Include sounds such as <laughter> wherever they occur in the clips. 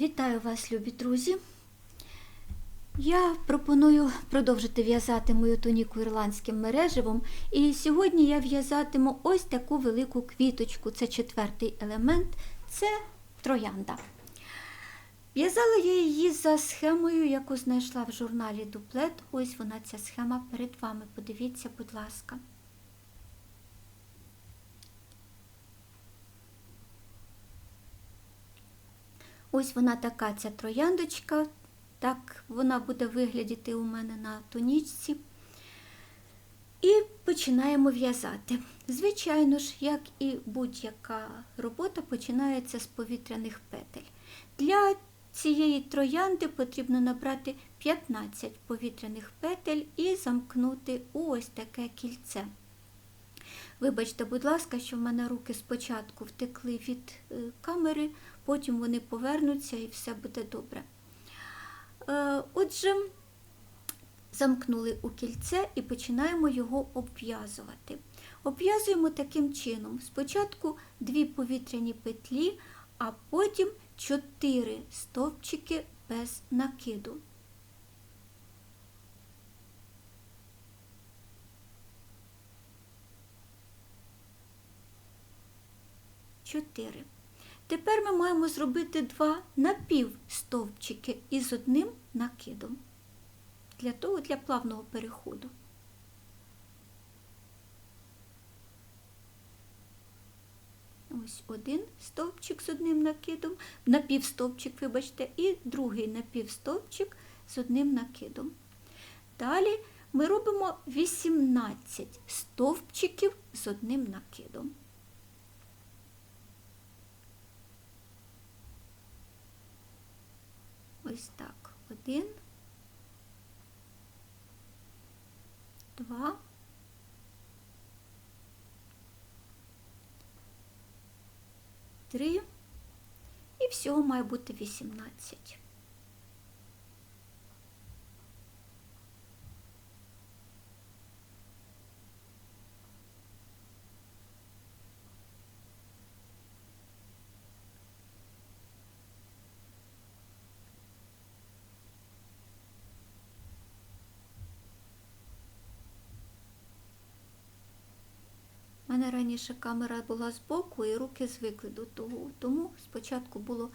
Вітаю вас, любі друзі. Я пропоную продовжити в'язати мою туніку ірландським мереживом. І сьогодні я в'язатиму ось таку велику квіточку. Це четвертий елемент, це троянда. В'язала я її за схемою, яку знайшла в журналі Дуплет. Ось вона, ця схема перед вами. Подивіться, будь ласка. Ось вона така ця трояндочка. Так вона буде виглядати у мене на тонічці. І починаємо в'язати. Звичайно ж, як і будь-яка робота, починається з повітряних петель. Для цієї троянди потрібно набрати 15 повітряних петель і замкнути у ось таке кільце. Вибачте, будь ласка, що в мене руки спочатку втекли від е, камери, потім вони повернуться і все буде добре. Е, Отже, замкнули у кільце і починаємо його обв'язувати. Обв'язуємо таким чином: спочатку дві повітряні петлі, а потім 4 стовпчики без накиду. Чотири. Тепер ми маємо зробити два напівстовпчики із одним накидом. Для того, для плавного переходу. Ось один стовпчик з одним накидом, напівстовпчик, вибачте, і другий напівстовпчик з одним накидом. Далі ми робимо 18 стовпчиків з одним накидом. Ось так. Один, два, три. І всього має бути 18. Мене раніше камера була збоку і руки звикли до того, тому спочатку було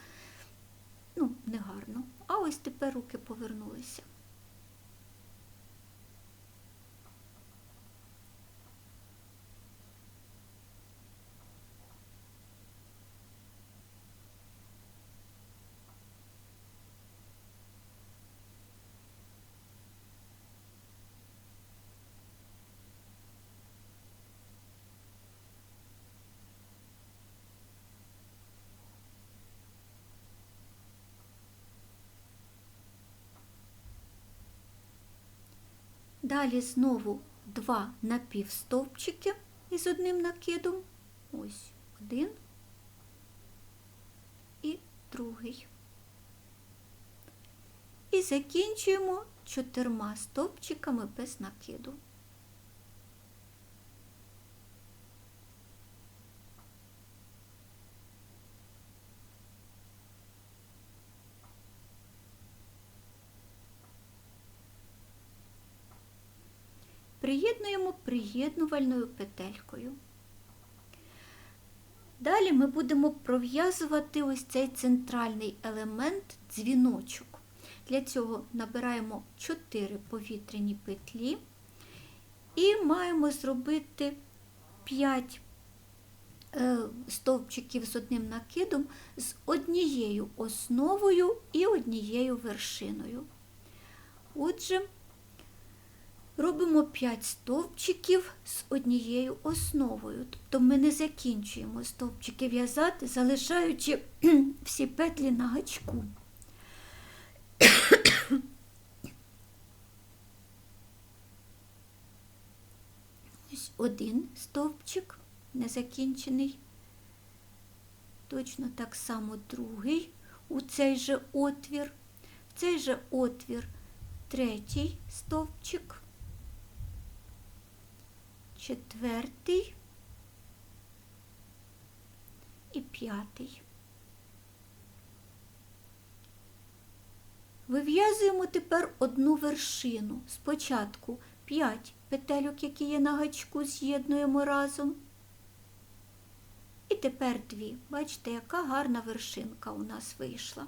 ну, негарно. А ось тепер руки повернулися. Далі знову два напівстовпчики із одним накидом. Ось один і другий. І закінчуємо чотирма стовпчиками без накиду. Приєднуємо приєднувальною петелькою. Далі ми будемо пров'язувати ось цей центральний елемент дзвіночок. Для цього набираємо 4 повітряні петлі і маємо зробити 5 е, стовпчиків з одним накидом з однією основою і однією вершиною. Отже, Робимо 5 стовпчиків з однією основою. Тобто ми не закінчуємо стовпчики в'язати, залишаючи <clears throat> всі петлі на гачку. <clears throat> Ось один стовпчик незакінчений. Точно так само другий у цей же отвір, в цей же отвір третій стовпчик четвертий і п'ятий. Вив'язуємо тепер одну вершину. Спочатку 5 петельок, які є на гачку, з'єднуємо разом. І тепер дві. Бачите, яка гарна вершинка у нас вийшла.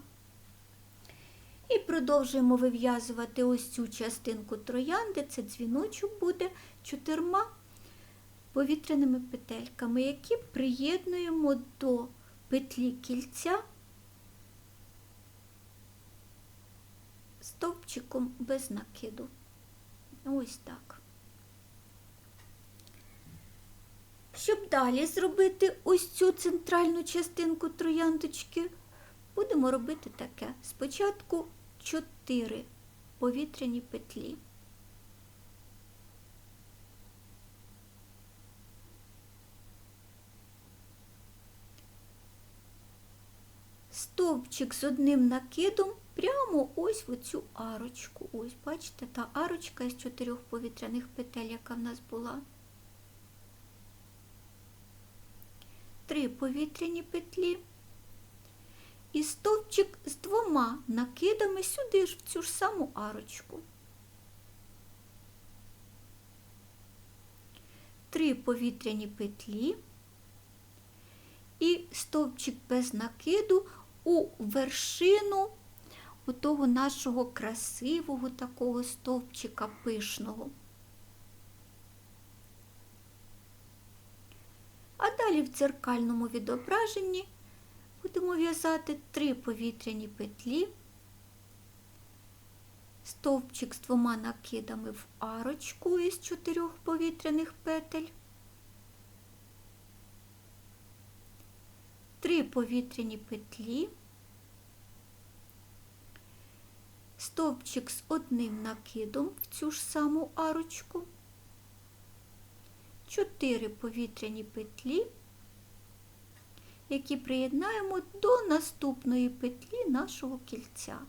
І продовжуємо вив'язувати ось цю частинку троянди. Це дзвіночок буде чотирма повітряними петельками, які приєднуємо до петлі кільця стовпчиком без накиду. Ось так. Щоб далі зробити ось цю центральну частинку трояндочки, будемо робити таке. Спочатку 4 повітряні петлі. Стовпчик з одним накидом прямо ось в цю арочку. Ось, бачите, та арочка із чотирьох повітряних петель, яка в нас була. Три повітряні петлі. І стовпчик з двома накидами сюди ж в цю ж саму арочку. Три повітряні петлі і стовпчик без накиду у вершину того нашого красивого такого стовпчика пишного. А далі в дзеркальному відображенні будемо в'язати три повітряні петлі, стовпчик з двома накидами в арочку із чотирьох повітряних петель, три повітряні петлі, стовпчик з одним накидом в цю ж саму арочку, 4 повітряні петлі, які приєднаємо до наступної петлі нашого кільця.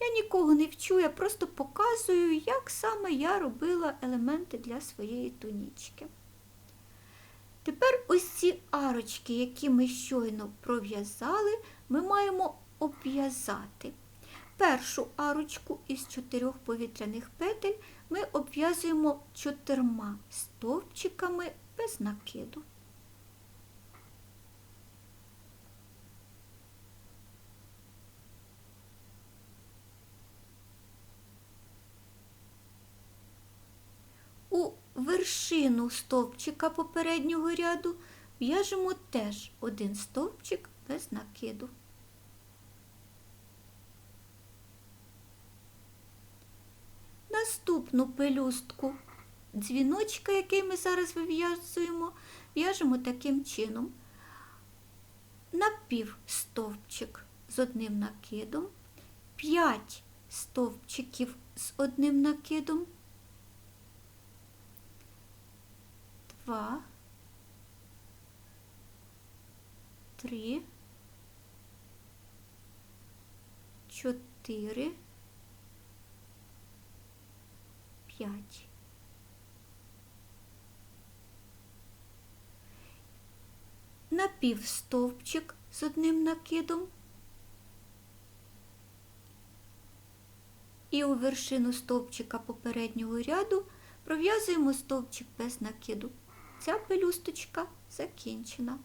Я нікого не вчу, я просто показую, як саме я робила елементи для своєї тунічки. Тепер ось ці арочки, які ми щойно пров'язали, ми маємо обв'язати. Першу арочку із чотирьох повітряних петель ми обв'язуємо чотирма стовпчиками без накиду. У вершину стовпчика попереднього ряду в'яжемо теж один стовпчик без накиду. Наступну пелюстку. Дзвіночка, який ми зараз вив'язуємо, в'яжемо таким чином. Напів стовпчик з одним накидом, 5 стовпчиків з одним накидом, 2, 3, 4, 5. Напівстовпчик з одним накидом. І у вершину стовпчика попереднього ряду пров'язуємо стовпчик без накиду. Ця пелюсточка закінчена.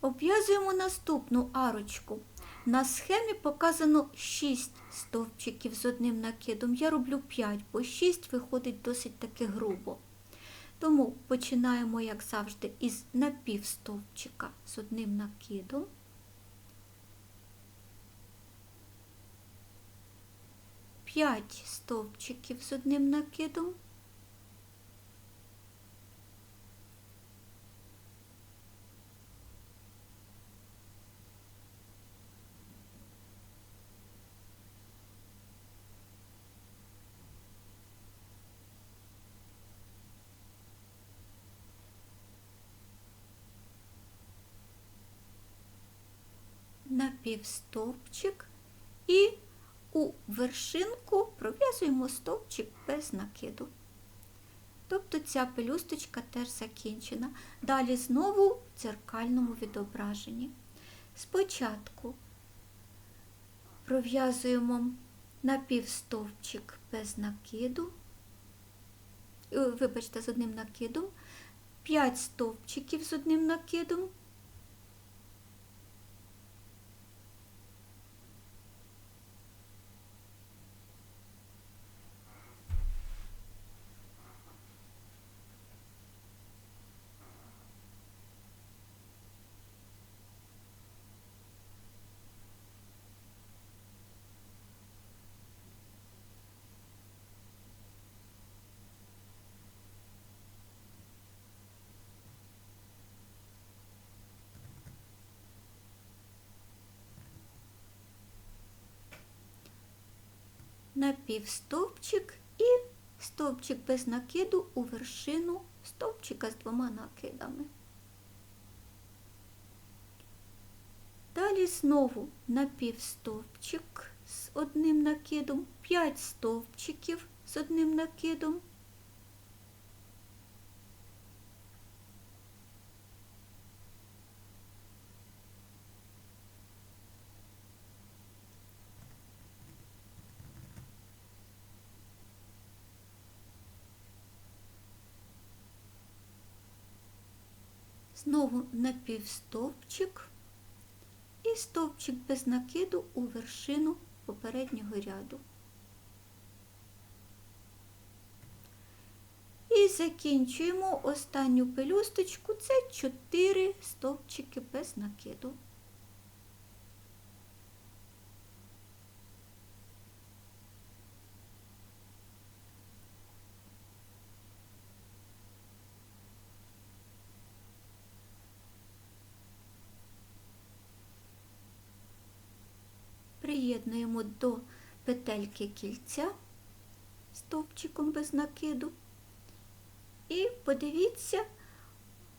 Обв'язуємо наступну арочку. На схемі показано 6 стовпчиків з одним накидом. Я роблю 5, бо 6 виходить досить таки грубо. Тому починаємо, як завжди, із напівстовпчика з одним накидом. П'ять стовпчиків з одним накидом. Напівстовпчик і у вершинку пров'язуємо стовпчик без накиду. Тобто ця пелюсточка теж закінчена. Далі знову в дзеркальному відображенні. Спочатку пров'язуємо напівстовпчик без накиду, Е, вибачте, з одним накидом, 5 стовпчиків з одним накидом. Напівстовпчик і стовпчик без накиду у вершину стовпчика з двома накидами. Далі знову напівстовпчик з одним накидом, 5 стовпчиків з одним накидом. Знову напівстовпчик і стовпчик без накиду у вершину попереднього ряду. І закінчуємо останню пелюсточку, це 4 стовпчики без накиду. Приєднуємо до петельки кільця стовпчиком без накиду. І подивіться,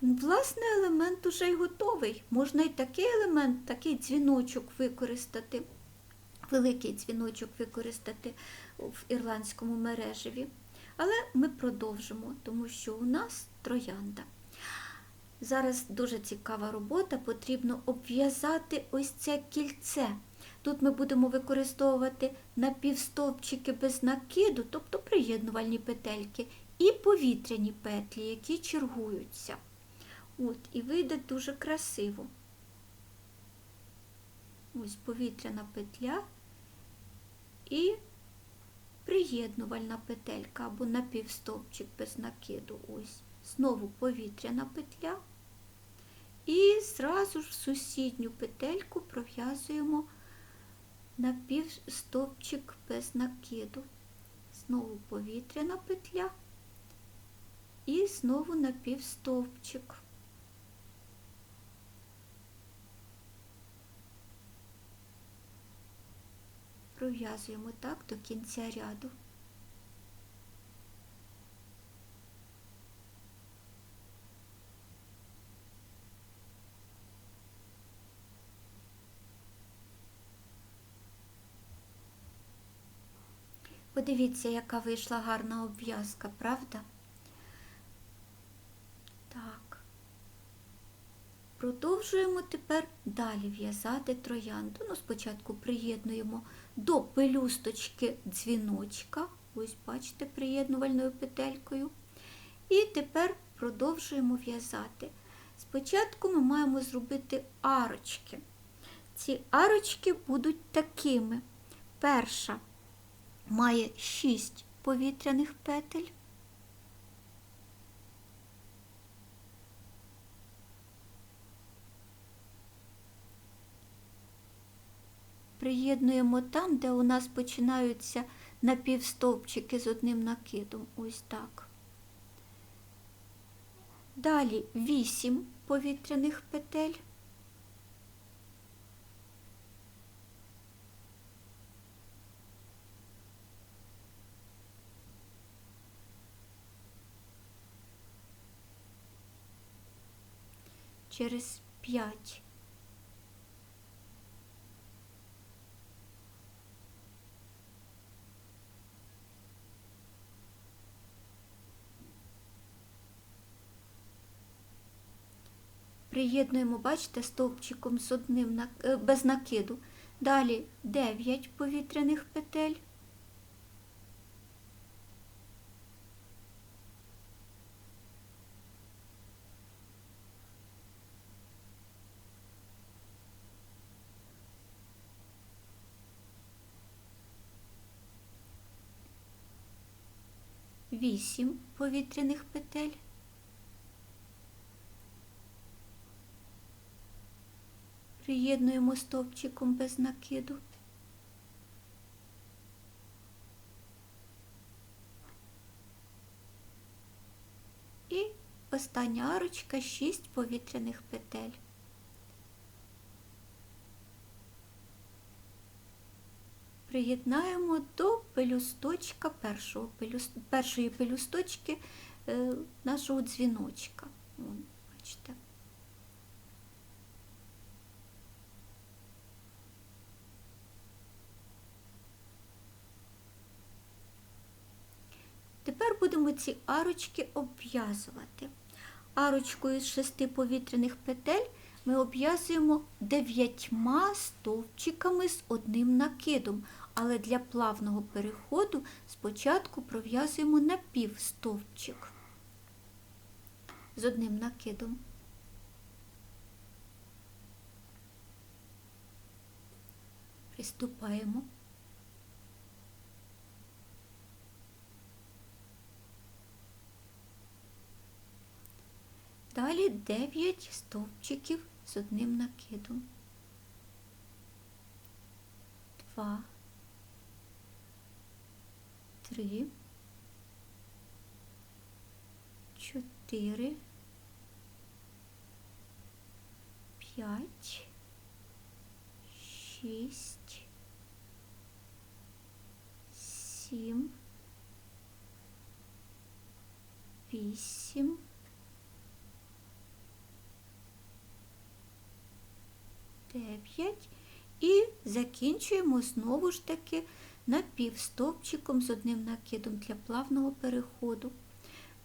власне, елемент уже й готовий. Можна і такий елемент, такий дзвіночок використати, великий дзвіночок використати в ірландському мережеві. Але ми продовжимо, тому що у нас троянда. Зараз дуже цікава робота, потрібно обв'язати ось це кільце. Тут ми будемо використовувати напівстовпчики без накиду, тобто приєднувальні петельки, і повітряні петлі, які чергуються. От, І вийде дуже красиво. Ось повітряна петля і приєднувальна петелька або напівстовпчик без накиду. Ось. Знову повітряна петля. І зразу ж в сусідню петельку пров'язуємо напівстовпчик без накиду. Знову повітряна петля і знову напівстовпчик. Пров'язуємо так до кінця ряду. Подивіться, яка вийшла гарна обв'язка, правда? Так. Продовжуємо тепер далі в'язати троянду. Ну, спочатку приєднуємо до пелюсточки дзвіночка, ось бачите, приєднувальною петелькою. І тепер продовжуємо в'язати. Спочатку ми маємо зробити арочки. Ці арочки будуть такими. Перша має 6 повітряних петель. Приєднуємо там, де у нас починаються напівстовпчики з одним накидом. Ось так. Далі 8 повітряних петель. Через 5. Приєднуємо, бачите, стовпчиком з одним е, без накиду. Далі 9 повітряних петель. Вісім повітряних петель. Приєднуємо стовпчиком без накиду. І остання арочка 6 повітряних петель. Приєднаємо до пелюсточка першого першої пелюсточки е, нашого дзвіночка. Вон, бачите. Тепер будемо ці арочки обв'язувати. Арочкою з шести повітряних петель ми обв'язуємо дев'ятьма стовпчиками з одним накидом, але для плавного переходу спочатку пров'язуємо напівстовпчик з одним накидом. Приступаємо. Далі 9 стовпчиків з одним накидом. Два, три, чотири, п'ять, шість, сім, вісім. Дев'ять і закінчуємо знову ж таки напівстовпчиком з одним накидом для плавного переходу.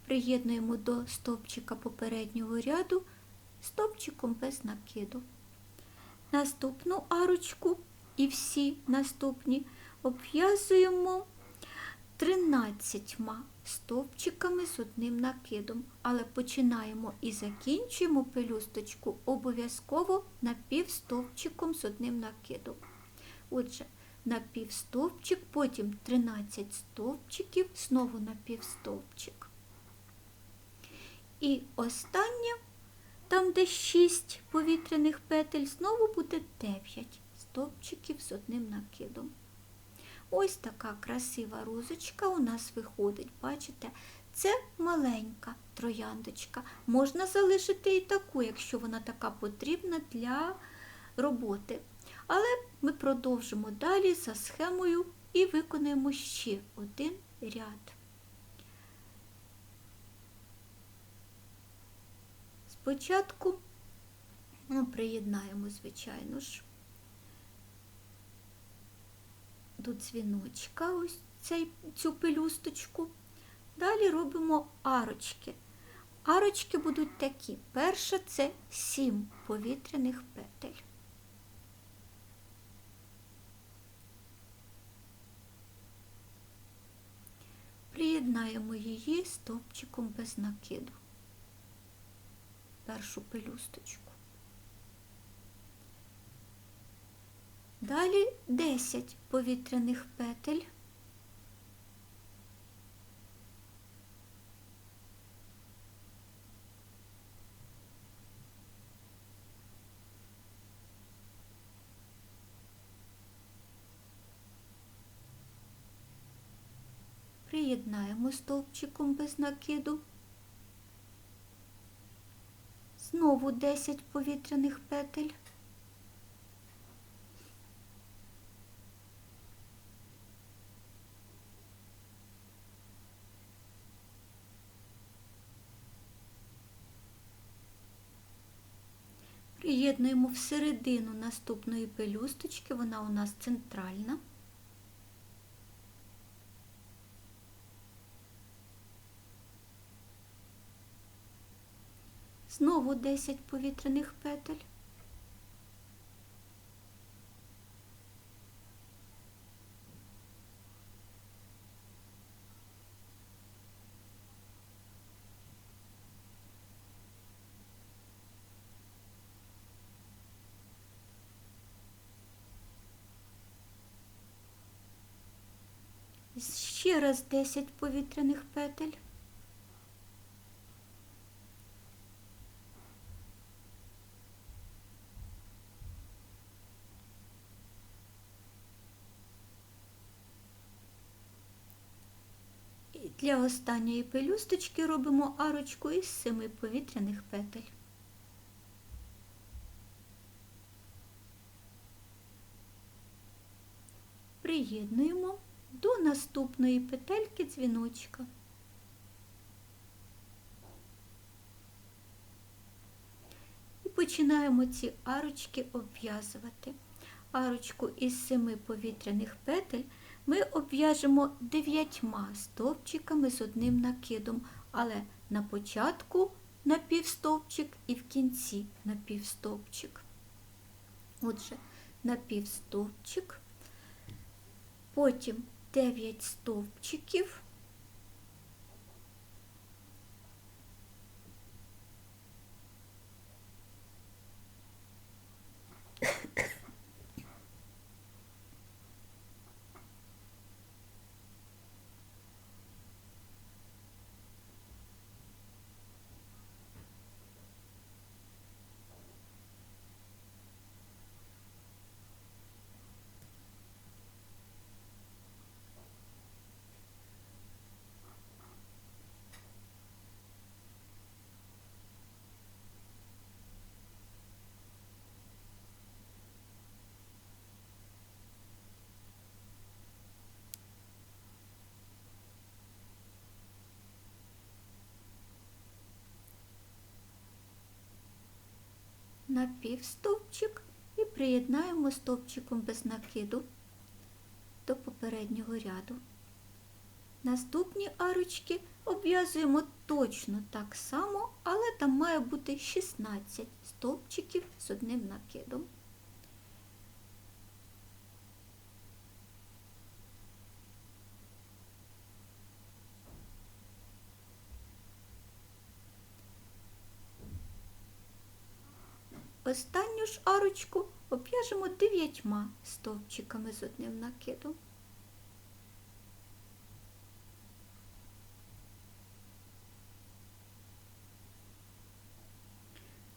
Приєднуємо до стовпчика попереднього ряду стовпчиком без накиду. Наступну арочку і всі наступні обв'язуємо 13 стовпчиками з одним накидом, але починаємо і закінчуємо пелюсточку обов'язково напівстовпчиком з одним накидом. Отже, напівстовпчик, потім 13 стовпчиків, знову напівстовпчик. І останнє, там де 6 повітряних петель, знову буде 9 стовпчиків з одним накидом. Ось така красива розочка у нас виходить, бачите? Це маленька трояндочка. Можна залишити і таку, якщо вона така потрібна для роботи. Але продовжимо далі за схемою і виконаємо ще один ряд. Спочатку ну, приєднаємо, звичайно ж. до дзвіночка, ось цей, цю пелюсточку. Далі робимо арочки. Арочки будуть такі. Перша це 7 повітряних петель. Приєднаємо її стовпчиком без накиду. Першу пелюсточку. Далі 10 повітряних петель. Приєднаємо стовпчиком без накиду. Знову 10 повітряних петель. Приєднуємо всередину наступної пелюсточки, вона у нас центральна. Знову 10 повітряних петель. Ще раз 10 повітряних петель. І для останньої пелюсточки робимо арочку із семи повітряних петель. Приєднуємо до наступної петельки дзвіночка. І починаємо ці арочки обв'язувати. Арочку із семи повітряних петель ми обв'яжемо дев'ятьма стовпчиками з одним накидом, але на початку напівстовпчик і в кінці напівстовпчик. Отже, напівстовпчик, потім 9 стовпчиків. Напівстовпчик і приєднаємо стовпчиком без накиду до попереднього ряду. Наступні арочки обв'язуємо точно так само, але там має бути 16 стовпчиків з одним накидом. Останню ж арочку обв'яжемо дев'ятьма стовпчиками з одним накидом.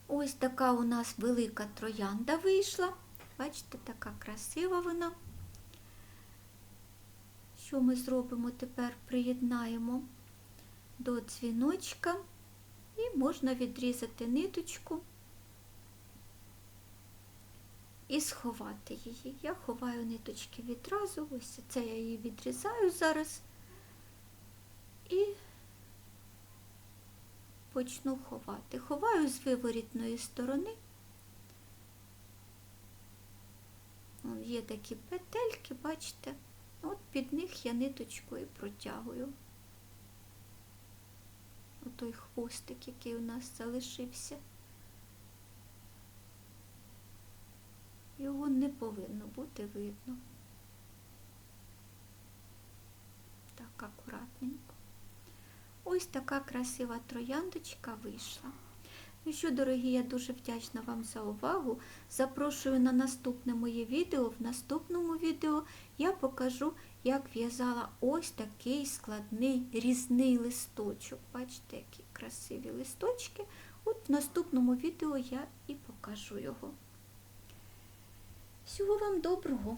Ось така у нас велика троянда вийшла. Бачите, така красива вона. Що ми зробимо тепер? Приєднаємо до дзвіночка і можна відрізати ниточку і сховати її. Я ховаю ниточки відразу, ось це я її відрізаю зараз і почну ховати. Ховаю з виворітної сторони. Є такі петельки, бачите, от під них я ниточкою протягую. Отой хвостик, який у нас залишився. Його не повинно бути видно. Так, акуратненько. Ось така красива трояндочка вийшла. Ну що, дорогі, я дуже вдячна вам за увагу. Запрошую на наступне моє відео. В наступному відео я покажу, як в'язала ось такий складний різний листочок. Бачите, які красиві листочки. От в наступному відео я і покажу його. Всього вам доброго!